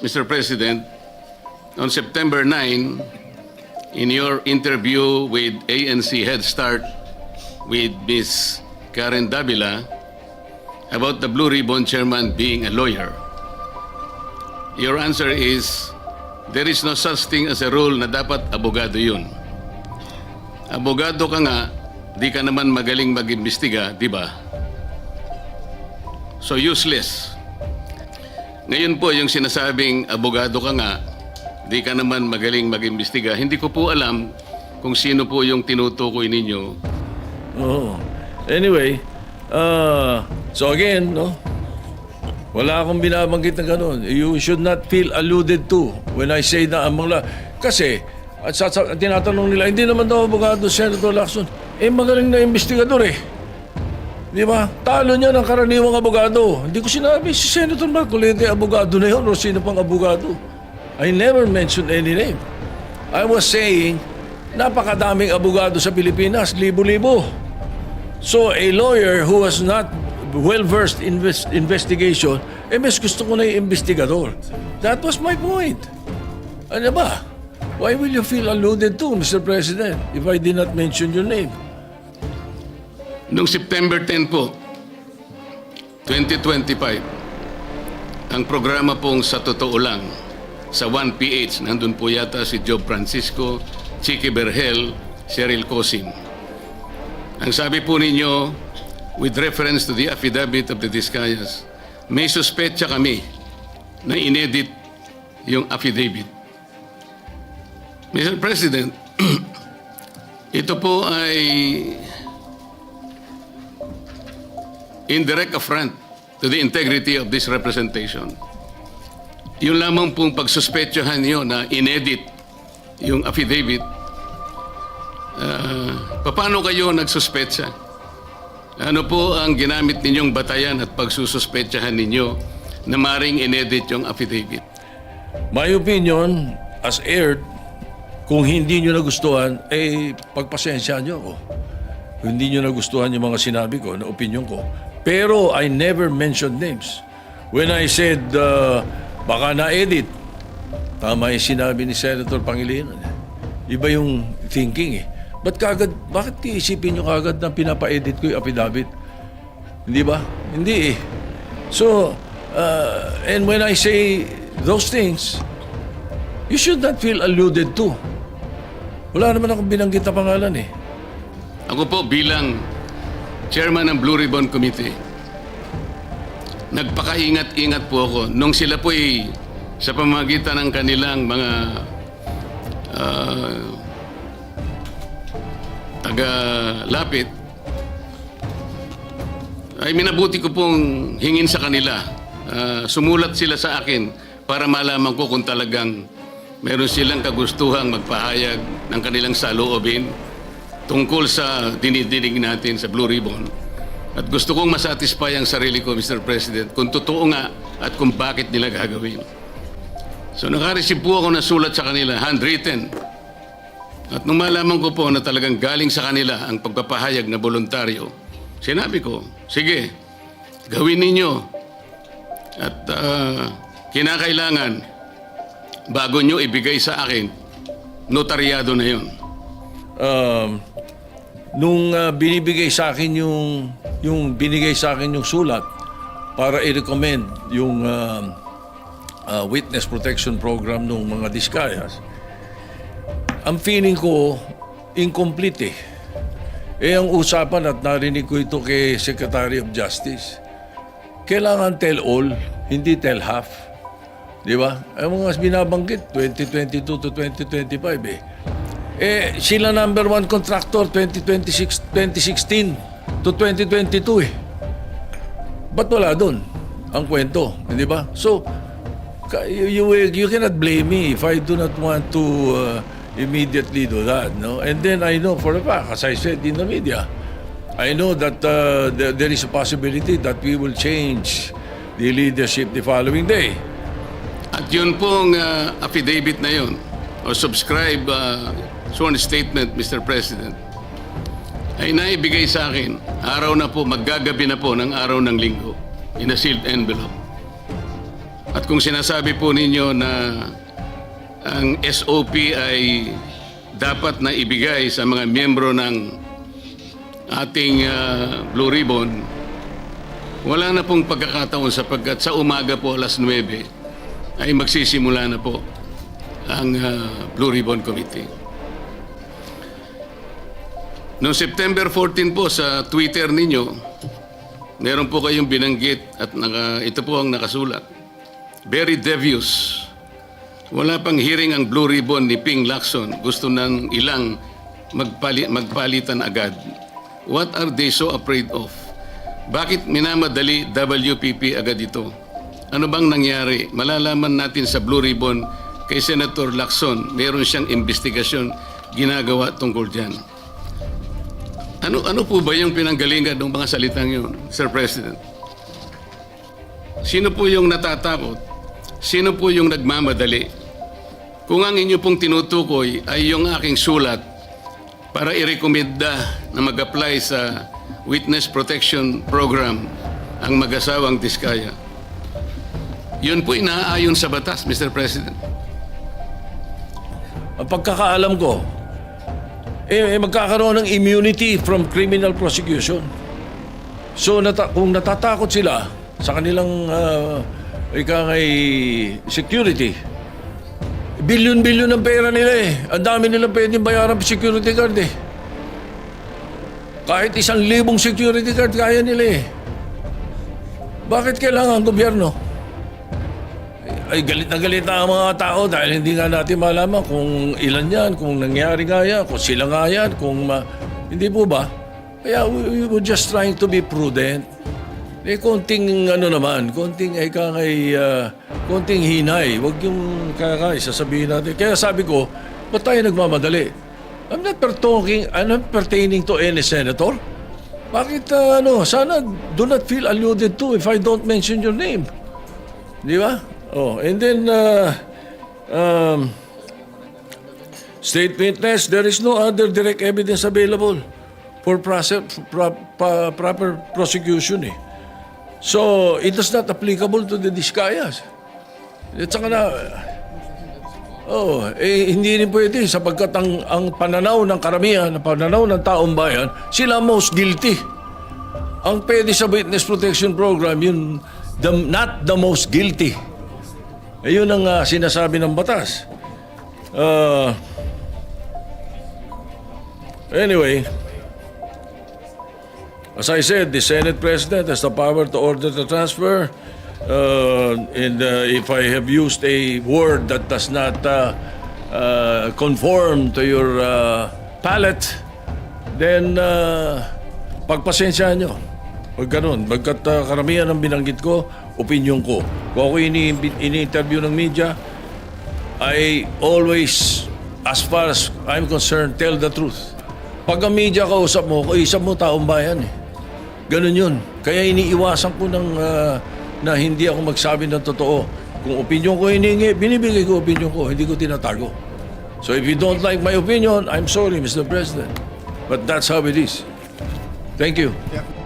Mr. President, on September 9, in your interview with ANC Head Start with Ms. Karen Davila about the Blue Ribbon Chairman being a lawyer, your answer is, there is no such thing as a rule na dapat abogado yun. Abogado ka nga, di ka naman magaling mag-imbestiga, di ba? So useless. Ngayon po yung sinasabing abogado ka nga, di ka naman magaling mag-imbestiga. Hindi ko po alam kung sino po yung tinutukoy ninyo. Oo. Anyway, uh, so again, no? Wala akong binabanggit na ganun. You should not feel alluded to when I say na ang mga... Kasi, at sa, sa, tinatanong nila, hindi naman daw abogado, Senator Lacson. Eh, magaling na investigador eh. Di ba? Talo niya ng karaniwang abogado. Hindi ko sinabi si Senator Marcolete abogado na yun o sino pang abogado. I never mentioned any name. I was saying, napakadaming abogado sa Pilipinas, libo-libo. So a lawyer who was not well-versed in invest- investigation, eh mas gusto ko na yung investigador. That was my point. Ano ba? Why will you feel alluded to, Mr. President, if I did not mention your name? Noong September 10 po, 2025, ang programa pong sa totoo lang, sa 1PH, nandun po yata si Job Francisco, Chicky Berhel, Cheryl Cosim. Ang sabi po ninyo, with reference to the affidavit of the Discayas, may suspetsa kami na inedit yung affidavit. Mr. President, ito po ay indirect affront to the integrity of this representation. Yung lamang pong pagsuspetsahan niyo na inedit yung affidavit, uh, paano kayo nagsuspetsa? Ano po ang ginamit ninyong batayan at pagsususpetsahan ninyo na maring inedit yung affidavit? My opinion, as aired, kung hindi nyo nagustuhan, eh, pagpasensya nyo ako. Kung hindi nyo nagustuhan yung mga sinabi ko, na opinion ko. Pero I never mentioned names. When I said, uh, baka na-edit, tama yung sinabi ni Senator Pangilinan. Iba yung thinking eh. Ba't kagad, bakit iisipin nyo kagad na pinapa-edit ko yung affidavit? Hindi ba? Hindi eh. So, uh, and when I say those things, you should not feel alluded to. Wala naman akong binanggit na pangalan eh. Ako po bilang chairman ng Blue Ribbon Committee, nagpakaingat-ingat po ako nung sila po ay sa pamamagitan ng kanilang mga ah, taga-lapit, ay minabuti ko pong hingin sa kanila. Ah, sumulat sila sa akin para malaman ko kung talagang meron silang kagustuhang magpahayag ng kanilang saloobin tungkol sa dinidinig natin sa Blue Ribbon. At gusto kong masatisfy ang sarili ko, Mr. President, kung totoo nga at kung bakit nila gagawin. So nakareceive po ako ng sulat sa kanila, handwritten. At nung malaman ko po na talagang galing sa kanila ang pagpapahayag na voluntaryo, sinabi ko, sige, gawin ninyo. At ah, kinakailangan, bago nyo ibigay sa akin, notaryado na yon. Um, nung uh, binibigay sa akin yung yung binigay sa akin yung sulat para i-recommend yung um, uh, witness protection program ng mga diskayas, ang feeling ko incomplete eh. Eh ang usapan at narinig ko ito kay Secretary of Justice, kailangan tell all, hindi tell half. Di ba? Ang mga binabanggit, 2022 to 2025 eh. Eh, sila number one contractor 2026, 2016 to 2022 eh. Ba't wala doon ang kwento? Di ba? So, you, you, you cannot blame me if I do not want to uh, immediately do that. No? And then I know for a fact, as I said in the media, I know that uh, there, is a possibility that we will change the leadership the following day. At yun pong ah, affidavit na yun, o subscribe ah, sworn statement, Mr. President, ay naibigay sa akin, araw na po, maggagabi na po ng araw ng linggo, in a sealed envelope. At kung sinasabi po ninyo na ang SOP ay dapat na ibigay sa mga miyembro ng ating ah, Blue Ribbon, wala na pong pagkakataon sapagkat sa umaga po alas 9 ay magsisimula na po ang ah, Blue Ribbon Committee. Noong September 14 po sa Twitter ninyo, meron po kayong binanggit at naka, ito po ang nakasulat. Very devious. Wala pang hearing ang Blue Ribbon ni Ping Lacson. Gusto ng ilang magpali, magpalitan agad. What are they so afraid of? Bakit minamadali WPP agad ito? Ano bang nangyari? Malalaman natin sa Blue Ribbon kay Senator Lacson. Meron siyang investigasyon ginagawa tungkol dyan. Ano ano po ba yung pinanggalingan ng mga salitang yun, Sir President? Sino po yung natatakot? Sino po yung nagmamadali? Kung ang inyo pong tinutukoy ay yung aking sulat para irekomenda na mag-apply sa Witness Protection Program ang mag-asawang Diskaya. Yun po inaayon sa batas, Mr. President. Ang pagkakaalam ko, eh, eh, magkakaroon ng immunity from criminal prosecution. So nata- kung natatakot sila sa kanilang uh, ika ngay security, bilyon-bilyon ng pera nila eh. Ang dami nilang pwedeng bayaran sa security guard eh. Kahit isang libong security guard kaya nila eh. Bakit kailangan ang gobyerno? Ay galit na galit na ang mga tao dahil hindi nga natin malaman kung ilan yan, kung nangyari nga yan, kung sila nga yan, kung ma... Hindi po ba? Kaya we, we were just trying to be prudent. Eh, konting ano naman, konting ay kakay, ah, konting hinay. Huwag yung kakay, sasabihin natin. Kaya sabi ko, ba't tayo nagmamadali? I'm not talking, I'm not pertaining to any senator. Bakit, ah, ano, sana do not feel alluded to if I don't mention your name. Di ba? Oh, and then, uh, um, state witness, there is no other direct evidence available for process, pro, pa- proper prosecution eh. So, it is not applicable to the Discayas. At saka na, oh, eh, hindi rin pwede sapagkat ang, ang pananaw ng karamihan, ang pananaw ng taong bayan, sila most guilty. Ang pwede sa witness protection program, yun, the, not the most guilty. Ayun ang ah, sinasabi ng batas. Uh, anyway, as I said, the Senate President has the power to order the transfer. Uh, and uh, if I have used a word that does not uh, uh, conform to your uh, palate, then uh, pagpasensyahan nyo. Huwag ganun. Bagkat uh, karamihan ng binanggit ko, opinion ko. Kung ako ini- ini-interview ng media, I always, as far as I'm concerned, tell the truth. Pag ang media kausap mo, kausap mo taong bayan eh. Ganun yun. Kaya iniiwasan ko ng, ah, na hindi ako magsabi ng totoo. Kung opinion ko hiningi, binibigay ko opinion ko, hindi ko tinatago. So if you don't like my opinion, I'm sorry, Mr. President. But that's how it is. Thank you. Yeah.